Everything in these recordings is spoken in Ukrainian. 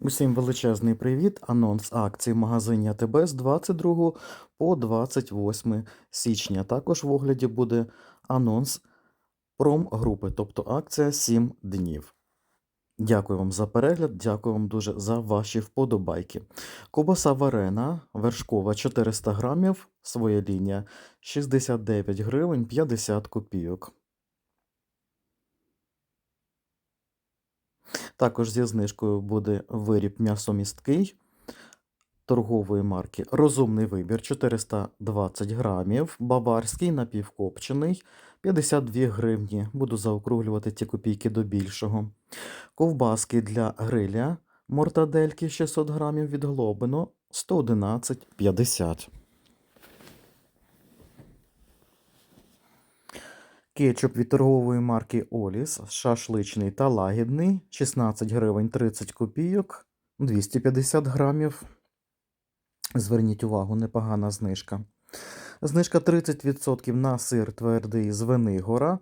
Усім величезний привіт! Анонс акцій в магазині АТБ з 22 по 28 січня. Також в огляді буде анонс промгрупи, тобто акція 7 днів. Дякую вам за перегляд, дякую вам дуже за ваші вподобайки. Кобаса варена вершкова 400 грамів, своя лінія 69 гривень 50 копійок. Також зі знижкою буде виріб м'ясомісткий торгової марки Розумний вибір 420 грамів, баварський напівкопчений 52 гривні. Буду заокруглювати ті копійки до більшого. Ковбаски для гриля мортадельки 600 грамів від Глобино 111,50. Кетчуп від торгової марки Оліс, шашличний та лагідний, 16 гривень 30 копійок, 250 грамів. Зверніть увагу, непогана знижка. Знижка 30% на сир твердий з Венигора,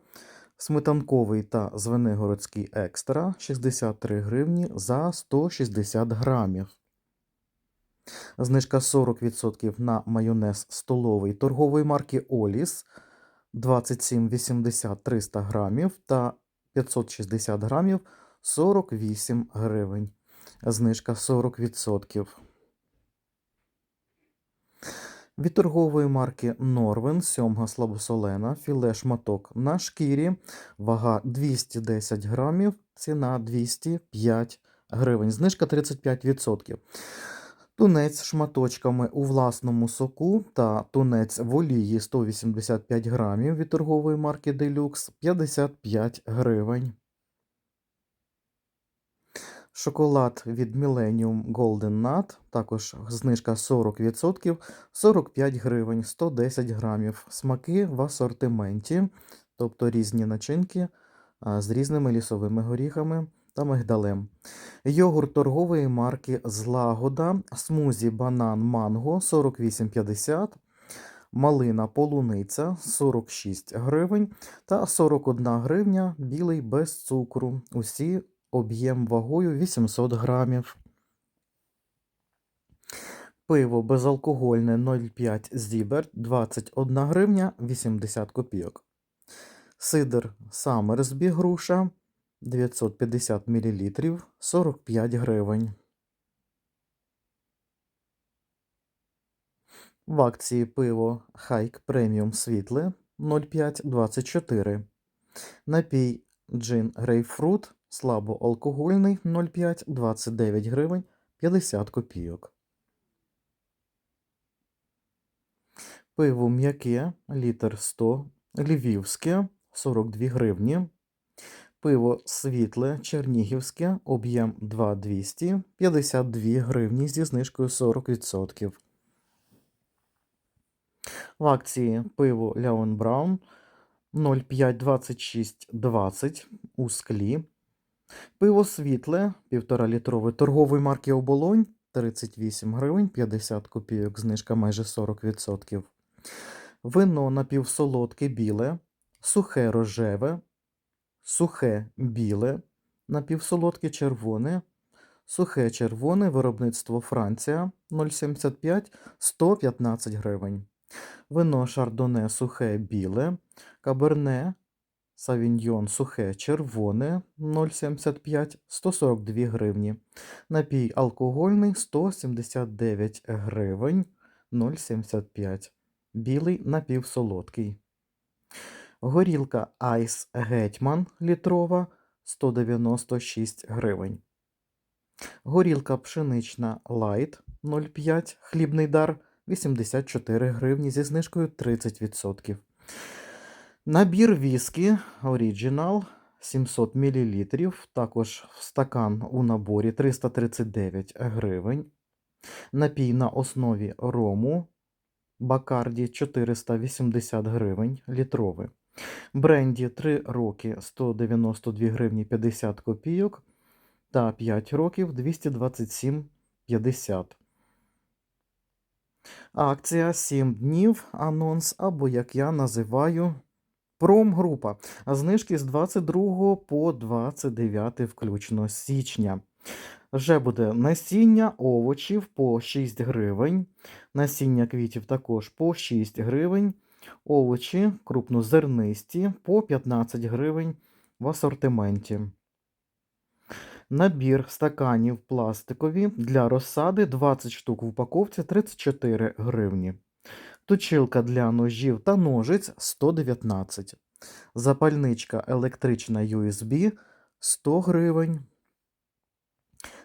сметанковий та звенигородський екстра 63 гривні за 160 грамів. Знижка 40% на майонез столовий торгової марки Оліс 27,80 300 грамів та 560 грамів 48 гривень. Знижка 40%. Від торгової марки Норвен сьомга слабосолена, філе шматок на шкірі, вага 210 грамів, ціна 205 гривень, знижка 35%. Тунець шматочками у власному соку та тунець в олії 185 грамів від торгової марки Deluxe 55 гривень. Шоколад від Millennium Golden Nut, також знижка 40%, 45 гривень, 110 грамів. Смаки в асортименті, тобто різні начинки з різними лісовими горіхами та мигдалем. Йогурт торгової марки Злагода, смузі банан манго 48,50, малина полуниця 46 гривень та 41 гривня білий без цукру. Усі об'єм вагою 800 грамів. Пиво безалкогольне 0,5 Зіберт 21 гривня 80 копійок. Сидр Самерсбі груша 950 мл 45 гривень. В акції пиво Хайк преміум світле 0,524. Напій джин грейпфрут слабоалкогольний 0,5 29 гривень 50 копійок. Пиво м'яке літр 100 львівське 42 гривні. Пиво світле чернігівське, об'єм 2,200, 52 гривні зі знижкою 40%. В акції пиво Ляон Браун 0,52620 у склі. Пиво світле 1,5 літрове торгової марки Оболонь 38 гривень 50 копійок, знижка майже 40%. Вино напівсолодке біле, сухе рожеве сухе біле, напівсолодке червоне, сухе червоне, виробництво Франція 0,75 115 гривень. Вино шардоне сухе біле, каберне савіньйон сухе червоне 0,75 142 гривні. Напій алкогольний 179 гривень 0,75. Білий напівсолодкий. Горілка Айс Гетьман літрова 196 гривень. Горілка пшенична Light 0,5 хлібний дар 84 гривні зі знижкою 30%. Набір віскі Original 700 мл. Також стакан у наборі 339 гривень. Напій на основі рому Бакарді 480 гривень літровий. Бренді 3 роки 192 гривні 50 копійок та 5 років 227,50. Акція 7 днів анонс, або, як я називаю, промгрупа. Знижки з 22 по 29 включно січня. Вже буде насіння овочів по 6 гривень, насіння квітів також по 6 гривень, овочі крупнозернисті по 15 гривень в асортименті. Набір стаканів пластикові для розсади 20 штук в упаковці 34 гривні. Точилка для ножів та ножиць 119. Запальничка електрична USB 100 гривень.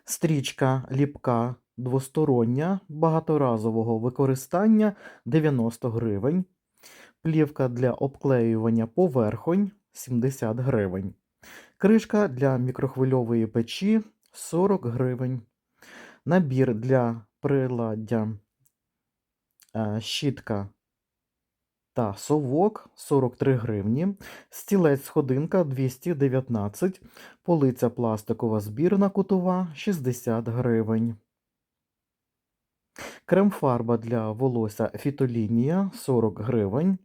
Стрічка ліпка двостороння багаторазового використання 90 гривень. Плівка для обклеювання поверхонь 70 гривень. Кришка для мікрохвильової печі 40 гривень. Набір для приладдя е, щітка та совок 43 гривні. Стілець сходинка 219, полиця пластикова збірна кутова 60 гривень. Крем-фарба для волосся фітолінія 40 гривень.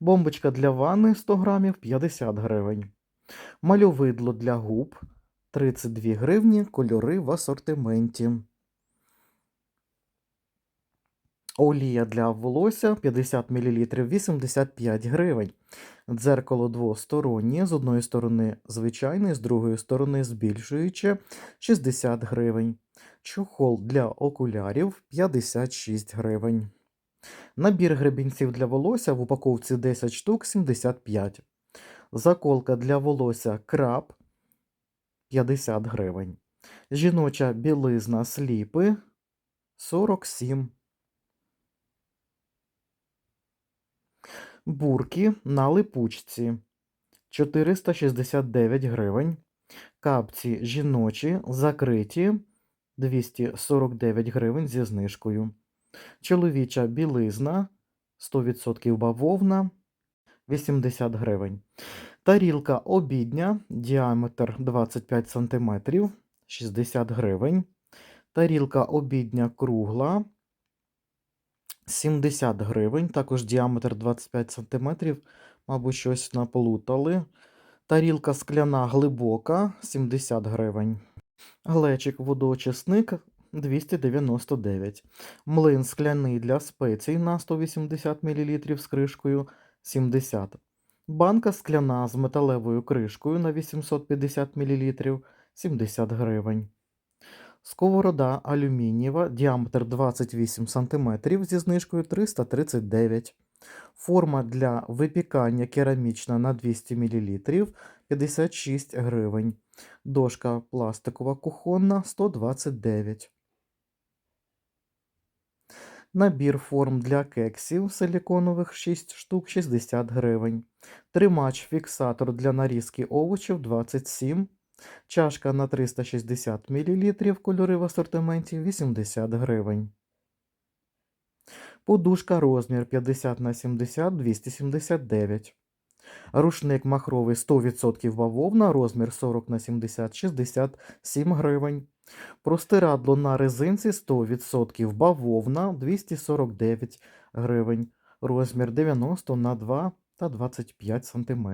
Бомбочка для ванни 100 грамів 50 гривень. Мальовидло для губ 32 гривні, кольори в асортименті. Олія для волосся 50 мл 85 гривень. Дзеркало двостороннє, з одної сторони звичайне, з другої сторони збільшуюче 60 гривень. Чохол для окулярів 56 гривень. Набір гребінців для волосся в упаковці 10 штук 75. Заколка для волосся краб 50 гривень. Жіноча білизна сліпи 47. Бурки на липучці 469 гривень. Капці жіночі закриті 249 гривень зі знижкою. Чоловіча білизна 100% бавовна 80 гривень. Тарілка обідня, діаметр 25 см 60 гривень. Тарілка обідня кругла 70 гривень, також діаметр 25 см, мабуть, щось наплутали. Тарілка скляна глибока 70 гривень. Глечик водоочисник 299. Млин скляний для спецій на 180 мл з кришкою 70. Банка скляна з металевою кришкою на 850 мл 70 гривень. Сковорода алюмінієва, діаметр 28 см зі знижкою 339 Форма для випікання керамічна на 200 мл 56 гривень. Дошка пластикова кухонна 129 Набір форм для кексів силіконових 6 штук 60 гривень. Тримач-фіксатор для нарізки овочів 27 Чашка на 360 мл, кольори в асортименті 80 гривень. Подушка розмір 50 на 70 279 Рушник махровий 100% бавовна, розмір 40 на 70 67 гривень. Простирадло на резинці 100% бавовна 249 гривень. Розмір 90 на 2 та 25 см.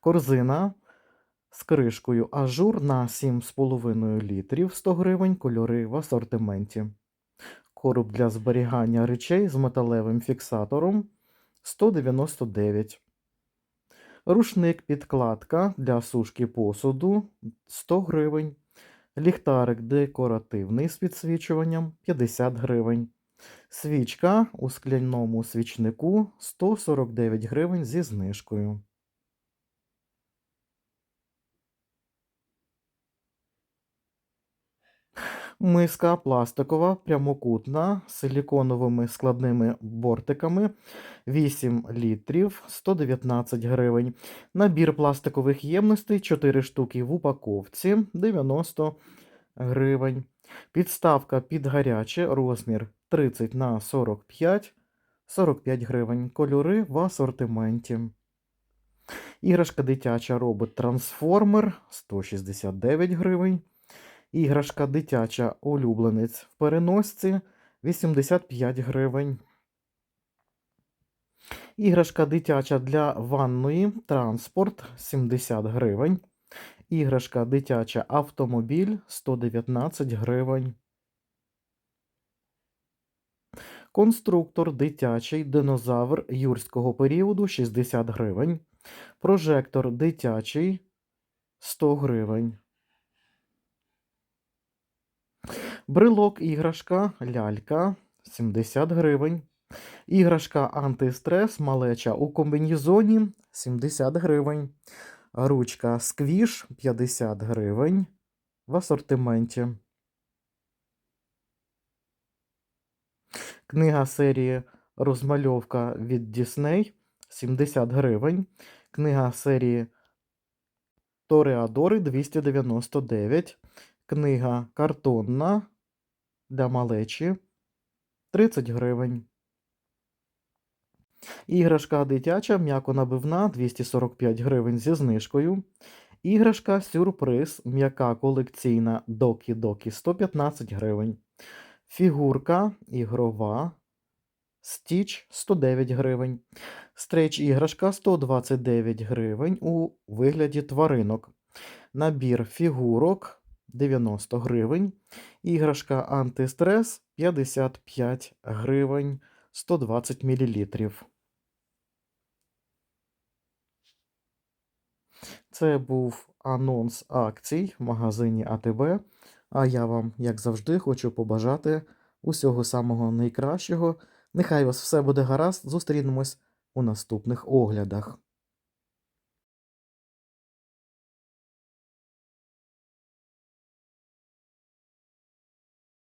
Корзина з кришкою ажур на 7,5 літрів 100 гривень кольори в асортименті. Короб для зберігання речей з металевим фіксатором 199. Рушник підкладка для сушки посуду 100 гривень. Ліхтарик декоративний з підсвічуванням 50 гривень. Свічка у скляному свічнику 149 гривень зі знижкою. Миска пластикова, прямокутна, з силіконовими складними бортиками 8 літрів 119 гривень. Набір пластикових ємностей 4 штуки в упаковці 90 гривень. Підставка під гаряче, розмір 30 на 45 45 гривень. Кольори в асортименті. Іграшка дитяча робот трансформер 169 гривень. Іграшка дитяча улюбленець в переносці 85 гривень. Іграшка дитяча для ванної транспорт 70 гривень. Іграшка дитяча автомобіль 119 гривень. Конструктор дитячий динозавр юрського періоду 60 гривень. Прожектор дитячий 100 гривень. Брелок іграшка лялька 70 гривень. Іграшка антистрес малеча у комбінезоні 70 гривень. Ручка сквіш 50 гривень в асортименті. Книга серії Розмальовка від Дісней 70 гривень. Книга серії Тореадори 299. Книга картонна для малечі 30 гривень. Іграшка дитяча м'яко набивна 245 гривень зі знижкою. Іграшка сюрприз м'яка колекційна Докі Докі 115 гривень. Фігурка ігрова Стіч 109 гривень. Стрейч іграшка 129 гривень у вигляді тваринок. Набір фігурок 90 гривень. Іграшка антистрес 55 гривень 120 мл. Це був анонс акцій в магазині АТБ. А я вам, як завжди, хочу побажати усього самого найкращого. Нехай вас все буде гаразд. Зустрінемось у наступних оглядах.